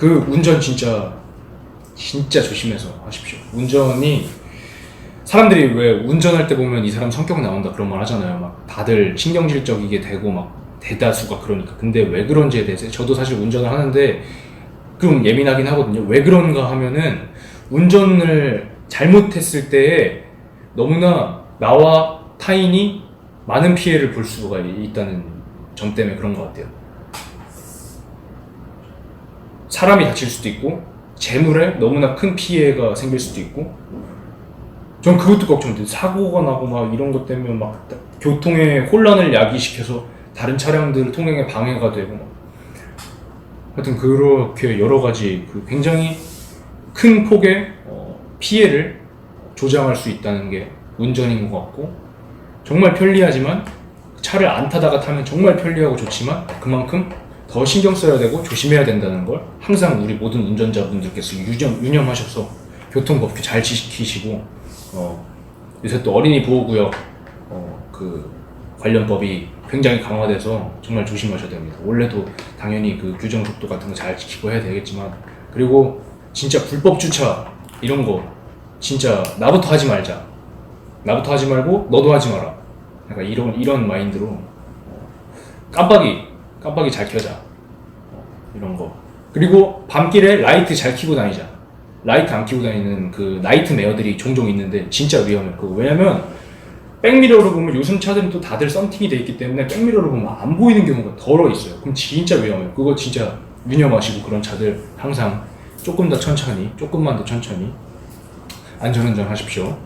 그 운전 진짜 진짜 조심해서 하십시오. 운전이 사람들이 왜 운전할 때 보면 이 사람 성격 나온다 그런 말 하잖아요. 막 다들 신경질적이게 되고 막 대다수가 그러니까. 근데 왜 그런지에 대해서 저도 사실 운전을 하는데 좀 예민하긴 하거든요. 왜 그런가 하면은 운전을 잘못했을 때에 너무나 나와 타인이 많은 피해를 볼 수가 있다는 점 때문에 그런 것 같아요. 사람이 다칠 수도 있고 재물에 너무나 큰 피해가 생길 수도 있고 전 그것도 걱정돼요. 사고가 나고 막 이런 것 때문에 막 교통에 혼란을 야기시켜서 다른 차량들 통행에 방해가 되고 막 하여튼 그렇게 여러 가지 그 굉장히 큰 폭의 어, 피해를 조장할 수 있다는 게 운전인 것 같고 정말 편리하지만 차를 안 타다가 타면 정말 편리하고 좋지만 그만큼 더 신경 써야 되고 조심해야 된다는 걸 항상 우리 모든 운전자분들께서 유념, 유념하셔서 교통법규 잘 지키시고 어, 요새 또 어린이 보호구역 어, 그 관련법이 굉장히 강화돼서 정말 조심하셔야 됩니다. 원래도 당연히 그 규정 속도 같은 거 잘 지키고 해야 되겠지만 그리고 진짜 불법 주차 이런 거 진짜 나부터 하지 말자. 나부터 하지 말고 너도 하지 마라. 약간 이런 이런 마인드로 어, 깜빡이 깜빡이 잘 켜자. 어, 이런 거. 그리고 밤길에 라이트 잘 켜고 다니자. 라이트 안 켜고 다니는 그 나이트 메어들이 종종 있는데 진짜 위험해. 그 왜냐면 백미러로 보면 요즘 차들은 또 다들 썬팅이 돼 있기 때문에 백미러로 보면 안 보이는 경우가 덜어 있어요. 그럼 진짜 위험해요. 그거 진짜 유념하시고 그런 차들 항상 조금 더 천천히, 조금만 더 천천히 안전운전 하십시오.